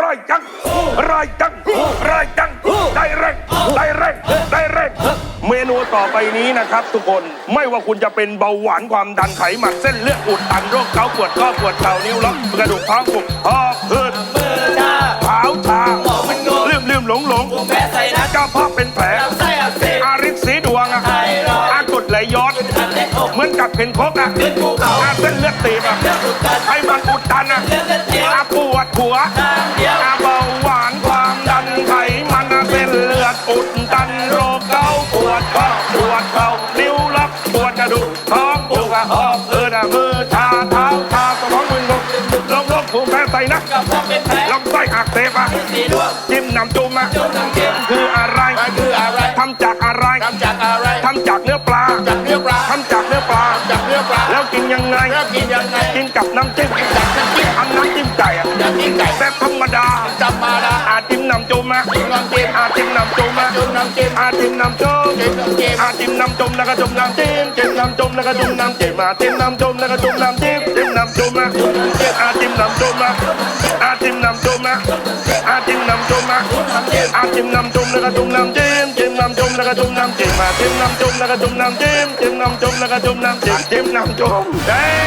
ร้อยจังร้อยจังร้อยจังได้เร่งได้เร่งได้เร่งเมนูต่อไปนี้นะครับ ทุกคนไม่ว่าคุณจะเป็นเบาหวานความดันไขมันเส้นเลือดอุดตันโรคเกาต์ปวดข้อปวดเข่านิ้วล็อกกระดูกท้องผูกหอบหืดมือชาเท้าชาหมอมันงงลืมลืมหลงหลงผมแพ้ใส่นักเจ้าพ่อเป็นแผลลำไส้อักเสบอาริสสีดวงอะไทรอยด์อากดไหลย้อนอันเล็กอกเหมือนกับเป็นคกอะขึ้นภูเขาอาเส้นเลือดตีบอะเลือดอุดตันไขมันอุดตันอะเลือดเลือดเจียวอาปวดหัว เข่านิ้วล็อกปวดกระดูกท้องปวดหอบเออดมือชาเท้าชาสมองมึนงงลมลมภูมิแพ้ใส่นะกับพ่อเป็นแผลลำไส้อักเสบอะสีดวงจิ้มน้ำจุ่มอะจุ่มน้ำจิ้มคืออะไรมันคืออะไรทำจากอะไรทำจากอะไรทำจากเนื้อปลาจากเนื้อปลาทำจากเนื้อปลาจากเนื้อปลาแล้วกินยังไงแล้วกินยังไงกินกับน้ำจิ้มจากน้ำจิ้มอันน้ำจิ้ม ไก่อะจากจิ้มไก่แบบธรรมดาจำมาละอาจิ้มน้ำจุ่มอะจิ้มน้ำจิ้มอาจิ้มน้ำจุ่มอะจุ่มน้ำจิ้มอาจิ้มน้ำจุ่มจิ้มน้ำจิ้มอาจิ้มน้ำจุ่มแล้วก็จุ่มน้ำจิ้มจิ้มน้ำจุ่มแล้วก็จุ่มน้ำจิ้มอาจิ้มน้ำจุ่มแล้วก็จุ่มน้ำจิ้มจิ้มน้ำจุ่มอะอาจิ้มน้ำจุ่มอะอาจิ้มน้ำจุ่มอะอาจิ้มน้ำจุ่มอะน้ำจิ้มอาจิ้มน้ำจุ่มแล้วก็จุ่มน้ำจิ้มจิ้มน้ำจุ่มแล้วก็จุ่มน้ำจิ้มอาจิ้มน้ำจุ่มแล้วก็จุ่มน้ำจิ้มจิ้มน้ำจุ่มแล้วก็จุ่มน้ำจิ้มจิ้มน้ำจุ่มเฮ้ย